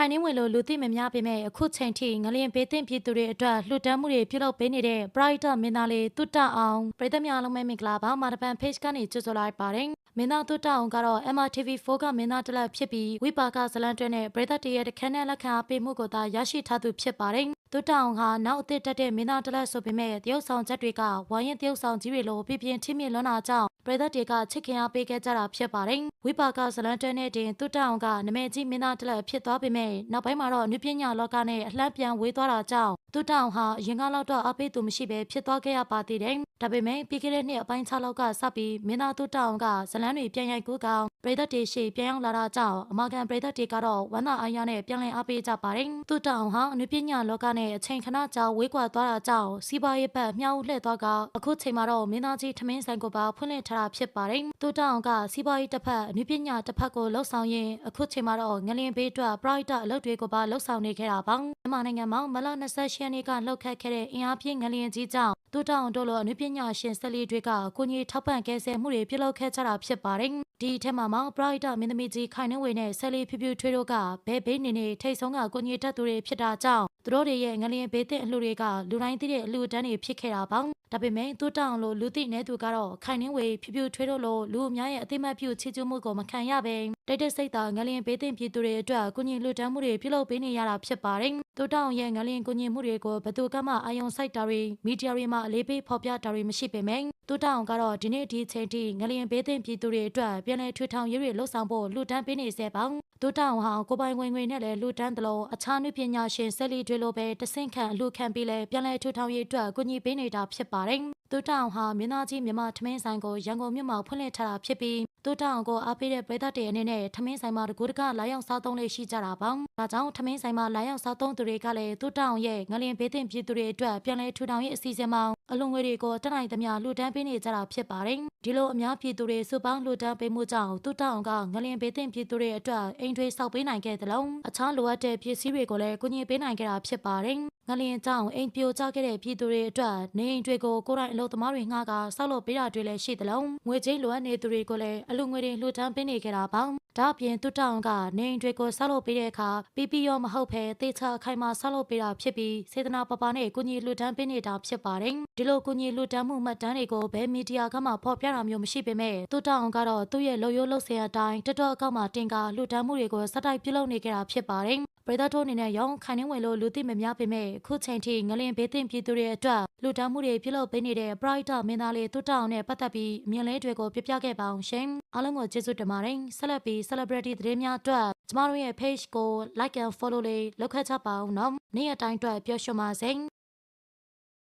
ခိုင်နှင်းဝင်လိုလူသိမများပေမဲ့အခုချိန်ထိငလျင်ဘေးသင့်ပြည်သူတွေအတွက်လှူဒန်းမှုတွေပြုလုပ်ပေးနေတဲ့ Bright မင်းသားလေးတွတ်တအောင်ပြည်သူများလုံးပဲမင်္ဂလာပါမာတပန် page ကနေကြိုဆိုလိုက်ပါတယ်မင်းသားတွတ်တအောင်ကတော့ MRTV4 ကမင်းသားတစ်လက်ဖြစ်ပြီးဝိပါကဇလန်တွဲနဲ့ပြည်သက်တရဲ့တခန်းနဲ့လက်ခံအားပေးမှုကိုသာရရှိထားသူဖြစ်ပါတယ်တွတ်တအောင်ဟာနောက်အသစ်တက်တဲ့မင်းသားတစ်လက်ဆိုပေမဲ့တရုတ်ဆောင်ချက်တွေကဝိုင်းရင်တရုတ်ဆောင်ကြီးတွေလိုပြပြင်းထိမြင့်လွန်းတာကြောင့်ပြည်သက်တွေကချစ်ခင်အားပေးခဲ့ကြတာဖြစ်ပါတယ်ဝိပါကဇလန်တွဲနဲ့တင်တွတ်တအောင်ကနမဲကြီးမင်းသားတစ်လက်ဖြစ်သွားပေမဲ့နောက်ပိုင်းမှာတော့နုပညာလောကနဲ့အလှမ်းပြန်ဝေးသွားတာကြောင့်တွတ်တအောင်ဟာအရင်ကလောက်တော့အားပေးသူမရှိပဲဖြစ်သွားခဲ့ရပါသေးတယ်ဒါပေမဲ့ပြီးခဲ့တဲ့နှစ်အပိုင်း6လောက်ကစပြီးမင်းသားတွတ်တအောင်ကဇလန်းတွေပြန်ရိုက်ကူးကောင် ပြည်သက်တွေရှေ့ပြန်ရောက်လာတာကြောင့်အမကန်ပြည်သက်တွေကတော့ဝမ်းသာအားရနဲ့ပြန်လည်အားပေးကြပါတယ်တွတ်တအောင်ဟာအနုပညာလောကနဲ့အချိန်ခဏကြာဝေးကွာသွားတာကြောင့်စီးပွားရေးဘက်မြောက်လှည့်သွားကအခုချိန်မှာတော့မင်းသားကြီးထမင်းဆိုင်ကိုပါဖွင့်လှစ်ထားတာဖြစ်ပါတယ်တွတ်တအောင်ကစီးပွားရေးတစ်ဖက်အနုပညာတစ်ဖက်ကိုလှုပ်ဆောင်ရင်းအခုချိန်မှာတော့ငလင်ဘေးအတွက် Bright အလုပ်တွေကိုပါလှုပ်ဆောင်နေခဲ့တာပါမြန်မာနိုင်ငံမှာမလ28ရက်နေ့ကလှုပ်ခတ်ခဲ့တဲ့အင်အားပြင်းငလျင်ကြီးကြောင့်တူတောင်တို့လိုအနုပညာရှင်ဆက်လီတွေကကိုကြီးထောက်ပံ့ကဲဆယ်မှုတွေပြုလုပ်ခဲ့ကြတာဖြစ်ပါတယ်။ဒီအထက်မှာမှ Bright မင်းသမီးကြီးခိုင်နှဝေနဲ့ဆက်လီဖြူဖြူထွေးတို့ကဘဲဘေးနေနေထိတ်ဆုံးကကိုကြီးတက်သူတွေဖြစ်တာကြောင့်သူတို့တွေရဲ့ငလျင်ဘေးတဲ့အလှူတွေကလူတိုင်းသိတဲ့အလှူတန်းတွေဖြစ်ခဲ့တာပါ။ဒါပေမဲ့တူတောင်လိုလူသိနေသူကတော့ခိုင်နှဝေဖြူဖြူထွေးတို့လိုလူအများရဲ့အသိမှတ်ပြုချီးကျူးမှုကိုမခံရဘဲတိတ်တိတ်ဆိတ်သာငလျင်ဘေးသင့်ပြည်သူတွေအတွက်ကိုကြီးလှူဒန်းမှုတွေပြုလုပ်ပေးနေရတာဖြစ်ပါတယ်။တူတောင်ရဲ့ငလျင်ကိုကြီးမှုတွေကိုဘယ်သူကမှအာယုံစိုက်တာတွေမီဒီယာတွေမှာအလေးပေးဖော်ပြတာတွေမရှိပေမဲ့တူတောင်ကတော့ဒီနေ့ဒီချိန်ထိငလျင်ဘေးသင့်ပြည်သူတွေအတွက်ပြန်လည်ထွေထောင်ရေးတွေလှုပ်ဆောင်ဖို့လှူဒန်းပေးနေစေပါ။တူတောင်ဟာကိုပိုင်ဝင်ငွေနဲ့လည်းလှူဒန်းတယ်လို့အခြားနုပညာရှင်ဆက်လီတွေလိုပဲတဆင့်ခံအလှူခံပြီးလဲပြန်လည်ထွေထောင်ရေးအတွက်ကူညီပေးနေတာဖြစ်ပါတယ်။တူတောင်ဟာမင်းသားကြီးမြန်မာထမင်းဆိုင်ကိုရန်ကုန်မြို့မှာဖွင့်လှစ်ထားတာဖြစ်ပြီးတူတောင်ကိုအားပေးတဲ့ပြည်သက်တွေအနေနဲ့ထမင်းဆိုင်မှာတကူတကလာရောက်စားသုံးလေးရှိကြတာပါ။ဒါကြောင့်ထမင်းဆိုင်မှာလာရောက်စားသုံးသူတွေကလည်းတူတောင်ရဲ့ငလျင်ဘေးသင့်ပြည်သူတွေအတွက်ပြန်လည်ထူထောင်ရေးအစီအစဉ်မှာ အလွန်ငွေတွေကိုတက်နိုင်သမျှလှူဒန်းပေးနေကြတာဖြစ်ပါတယ်။ဒီလိုအများပြည်သူတွေစုပေါင်းလှူဒန်းပေးမှုကြောင့်တူတောင်ကငလျင်ဘေးသင့်ပြည်သူတွေအတွက်အိမ်ထွေးဆောက်ပေးနိုင်ခဲ့တယ်လို့အခြားလိုအပ်တဲ့ပစ္စည်းတွေကိုလည်းကူညီပေးနိုင်ခဲ့တာဖြစ်ပါတယ်။ငလျင်ကြောင့်အိမ်ပြိုကျခဲ့တဲ့ပြည်သူတွေအတွက်နေအိမ်တွေကိုကိုယ်တိုင်အလုပ်သမားတွေငှားကဆောက်လုပ်ပေးတာတွေလည်းရှိတယ်လို့ငွေကြေးလိုအပ်နေသူတွေကိုလည်းအလူငွေတွေလှူဒန်းပေးနေကြတာပါ ဒါအပြင်တူတောင်ကနေအိမ်တွေကိုဆောက်လုပ်ပေးတဲ့အခါပြီးပြီးရောမဟုတ်ဘဲတေချာအခိုင်မာဆောက်လုပ်ပေးတာဖြစ်ပြီးစေတနာပပနဲ့ကုညီလှူဒန်းပေးနေတာဖြစ်ပါတယ်ဒီလိုကုညီလှူဒန်းမှုမှတ်တမ်းတွေကိုဘယ်မီဒီယာကမှဖော်ပြတာမျိုးမရှိပေမဲ့တူတောင်ကတော့သူ့ရဲ့လုံရိုးလုံစင်အတိုင်းတက်တော့အကောက်မှာတင်ကာလှူဒန်းမှုတွေကိုစက်တိုက်ပြုလုပ်နေကြတာဖြစ်ပါတယ် ပရိသတ်တို့အနေနဲ့ရောင်းခိုင်နှင်းဝင်လို့လူသိမများပေမဲ့ခုချိန်ထိငလင်ဘေးသင့်ပြည်သူတွေအတွက်လူတန်းမှုတွေပြုလုပ်ပေးနေတဲ့ Bright မင်းသားလေးတွတ်တောင်နဲ့ပတ်သက်ပြီးအမြင်လေးတွေကိုပြပြခဲ့ပါအောင်ရှင်အားလုံးကိုကျေးဇူးတင်ပါတယ်ဆက်လက်ပြီး celebrity သတင်းများအတွက်ကျမတို့ရဲ့ page ကို like and follow လေးလုပ်ခဲ့ကြပါအောင်နော်နေ့ရက်တိုင်းအတွက်ပျော်ရွှင်ပါစေ